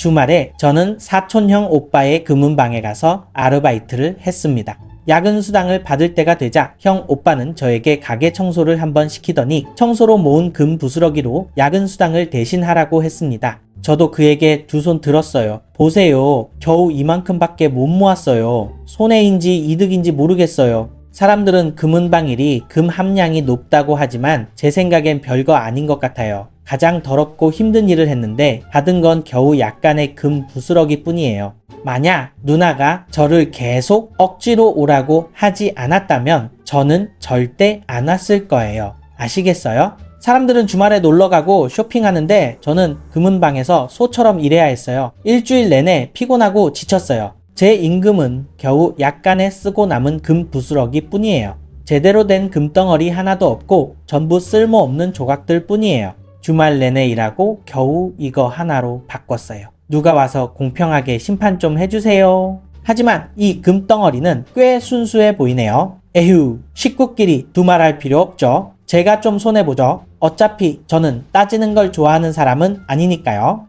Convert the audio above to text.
주말에 저는 사촌형 오빠의 금은방에 가서 아르바이트를 했습니다. 야근 수당을 받을 때가 되자 형 오빠는 저에게 가게 청소를 한번 시키더니 청소로 모은 금 부스러기로 야근 수당을 대신하라고 했습니다. 저도 그에게 두 손 들었어요. 보세요. 겨우 이만큼밖에 못 모았어요. 손해인지 이득인지 모르겠어요. 사람들은 금은방일이 금 함량이 높다고 하지만 제 생각엔 별거 아닌 것 같아요. 가장 더럽고 힘든 일을 했는데 받은 건 겨우 약간의 금 부스러기 뿐이에요. 만약 누나가 저를 계속 억지로 오라고 하지 않았다면 저는 절대 안 왔을 거예요. 아시겠어요? 사람들은 주말에 놀러 가고 쇼핑하는데 저는 금은방에서 소처럼 일해야 했어요. 일주일 내내 피곤하고 지쳤어요. 제 임금은 겨우 약간의 쓰고 남은 금 부스러기 뿐이에요. 제대로 된 금덩어리 하나도 없고 전부 쓸모없는 조각들 뿐이에요. 주말 내내 일하고 겨우 이거 하나로 바꿨어요. 누가 와서 공평하게 심판 좀 해주세요. 하지만 이 금덩어리는 꽤 순수해 보이네요. 에휴, 식구끼리 두말할 필요 없죠. 제가 좀 손해보죠. 어차피 저는 따지는 걸 좋아하는 사람은 아니니까요.